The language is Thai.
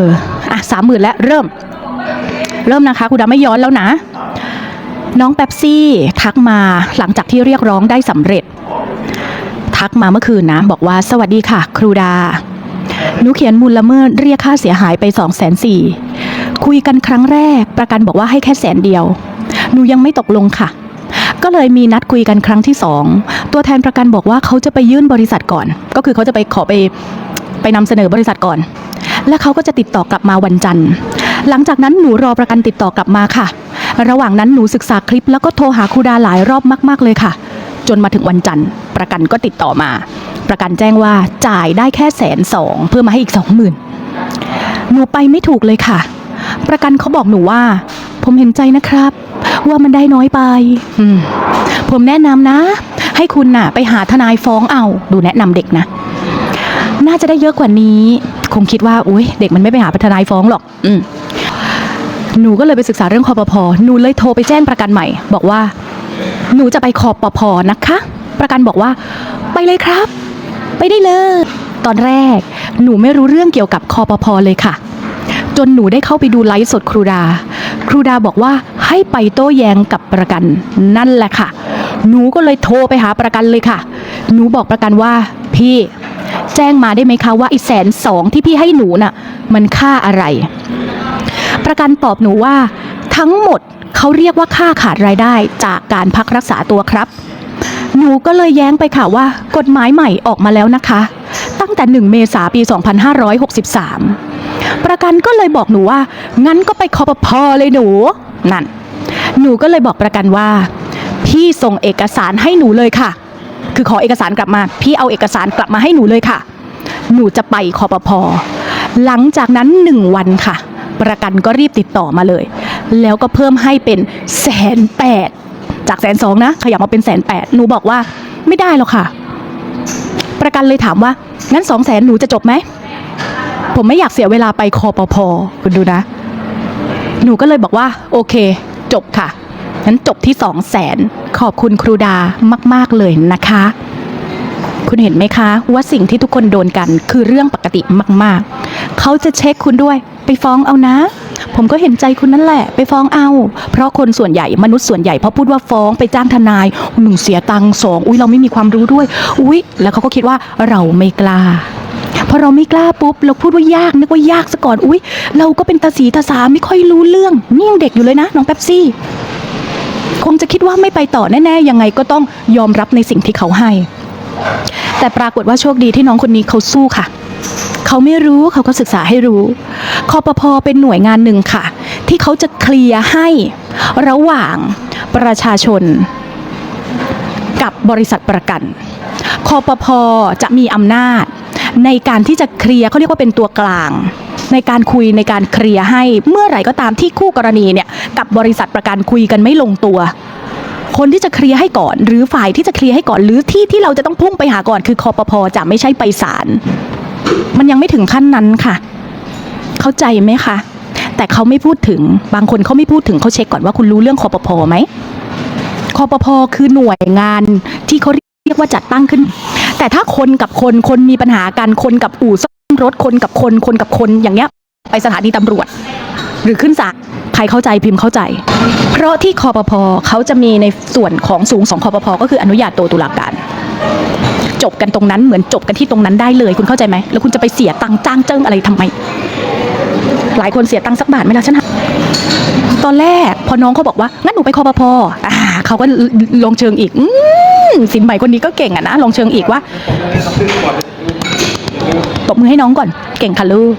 เอออะสามหมื่นแล้วเริ่ม เริ่มนะคะครูดาไม่ย้อนแล้วนะ น้องแป๊บซี่ทักมาหลังจากที่เรียกร้องได้สำเร็จ ทักมาเมื่อคืนนะ บอกว่าสวัสดีค่ะ ครูดาหนูเขียนมูลละเมิดเรียกค่าเสียหายไป2องแสนสี่คุยกันครั้งแรก ประกันบอกว่าให้แค่แสนเดียว หนูยังไม่ตกลงค่ะ ก็เลยมีนัดคุยกันครั้งที่สองตัวแทนประกันบอกว่าเขาจะไปยื่นบริษัทก่อน ก็คือเขาจะไปขอไปไปนำเสนอบริษัทก่อน และเขาก็จะติดต่อกลับมาวันจันทร์ หลังจากนั้นหนูรอประกันติดต่อกลับมาค่ะ ระหว่างนั้นหนูศึกษาคลิป แล้วก็โทรหาครูดาหลายรอบมาก ๆเลยค่ะ จนมาถึงวันจันทร์ ประกันก็ติดต่อมา ประกันแจ้งว่าจ่ายได้แค่แสนสองเพื่อมาให้อีกสองหมื่นหนูไปไม่ถูกเลยค่ะ ประกันเขาบอกหนูว่า ผมเห็นใจนะครับ ว่ามันได้น้อยไปมผมแนะนำนะ ให้คุณน่ะ ไปหาทนายฟ้องเอา ดูแนะนำเด็กนะ น่าจะได้เยอะกว่านี้ คงคิดว่าอุ้ยเด็กมันไม่ไปหาทนายฟ้องหรอก อืมหนูก็เลยไปศึกษาเรื่องคอปพหนูเลยโทรไปแจ้งประกันใหม่ บอกว่า หนูจะไปคอปพนะคะ ประกันบอกว่า ไปเลยครับ ไปได้เลย ตอนแรก หนูไม่รู้เรื่องเกี่ยวกับคอปพเลยค่ะ จนหนูได้เข้าไปดูไลฟ์สดครูดา ครูดาบอกว่าให้ไปโต้แย้งกับประกันนั่นแหละค่ะ หนูก็เลยโทรไปหาประกันเลยค่ะ หนูบอกประกันว่าพี่แจ้งมาได้ไหมคะว่าไอ้แสนสองที่พี่ให้หนูน่ะมันค่าอะไร ประกันตอบหนูว่า ทั้งหมดเขาเรียกว่าค่าขาดรายได้จากการพักรักษาตัวครับ หนูก็เลยแย้งไปค่ะว่า กฎหมายใหม่ออกมาแล้วนะคะ ตั้งแต่ 1 เมษายนปี 2563 ประกันก็เลยบอกหนูว่า งั้นก็ไปคอปพอเลยหนู นั่น หนูก็เลยบอกประกันว่า พี่ส่งเอกสารให้หนูเลยค่ะ คือขอเอกสารกลับมา พี่เอาเอกสารกลับมาให้หนูเลยค่ะ หนูจะไปคอปพอหลังจากนั้นหนึ่งวันค่ะ ประกันก็รีบติดต่อมาเลย แล้วก็เพิ่มให้เป็นแสนแปดจากแสนสองนะ ขยับมาเป็นแสนแปดหนูบอกว่าไม่ได้หรอกค่ะ ประกันเลยถามว่างั้นสองแสนหนูจะจบไหม ผมไม่อยากเสียเวลาไปคอปพอคุณดูนะ หนูก็เลยบอกว่า โอเค จบค่ะงั้นจบที่สองแสน ขอบคุณครูดามาก ๆ เลยนะคะ คุณเห็นไหมคะว่าสิ่งที่ทุกคนโดนกันคือเรื่องปกติมาก ๆ เขาจะเช็คคุณด้วย ไปฟ้องเอานะ ผมก็เห็นใจคุณนั่นแหละ ไปฟ้องเอา เพราะคนส่วนใหญ่มนุษย์ส่วนใหญ่พอพูดว่าฟ้องไปจ้างทนายหนึ่งเสียตังค์สองอุ้ยเราไม่มีความรู้ด้วย อุ้ยแล้วเขาก็คิดว่าเราไม่กล้าพอเราไม่กล้าปุ๊บเราพูดว่ายากนึกว่ายากซะก่อน อุ้ยเราก็เป็นตาสีตาสาไม่ค่อยรู้เรื่องนี่ยังเด็กอยู่เลยนะ น้องแป๊บซี่ คงจะคิดว่าไม่ไปต่อแน่ ๆ ยังไงก็ต้องยอมรับในสิ่งที่เขาให้ แต่ปรากฏว่าโชคดีที่น้องคนนี้เขาสู้ค่ะ เขาไม่รู้เขาก็ศึกษาให้รู้คอปพเป็นหน่วยงานหนึ่งค่ะ ที่เขาจะเคลียร์ให้ระหว่างประชาชน กับบริษัทประกันคอปพจะมีอำนาจ ในการที่จะเคลียร์เขาเรียกว่าเป็นตัวกลาง ในการคุยในการเคลียร์ให้เมื่อไหร่ก็ตามที่คู่กรณีเนี่ยกับบริษัทประกันคุยกันไม่ลงตัว คนที่จะเคลียร์ให้ก่อน หรือฝ่ายที่จะเคลียร์ให้ก่อนหรือที่ที่เราจะต้องพุ่งไปหาก่อนคือคอปพจะไม่ใช่ไปศาลมันยังไม่ถึงขั้นนั้นค่ะ เข้าใจไหมคะแต่เขาไม่พูดถึงบางคนเขาไม่พูดถึงเขาเช็คก่อนว่าคุณรู้เรื่องคอปพไหมคอปพคือหน่วยงานที่เขา รียกว่าจัดตั้งขึ้น แต่ถ้าคนกับคนคนมีปัญหากันคนกับอู่ซ่อมรถคนกับคนคนกับคนอย่างเงี้ย ไปสถานีตำรวจ หรือขึ้นศาลใครเข้าใจพิมพ์เข้าใจ เพราะที่คอปพอเขาจะมีในส่วนของสูงสองคอปพอก็คืออนุญาโตตุลาการจบกันตรงนั้นเหมือนจบกันที่ตรงนั้นได้เลย คุณเข้าใจไหมแล้วคุณจะไปเสียตังค์จ้างเจิ้งอะไรทำไม หลายคนเสียตังค์สักบาทไหมล่ะฉันหาตอนแรกพอน้องเขาบอกว่า งั้นหนูไปคอปพอ่าเขาก็ลงเชิงอีกอสินใหม่คนนี้ก็เก่งอะนะ ลงเชิงอีกว่าตบมือให้น้องก่อน เก่งค่ะลูก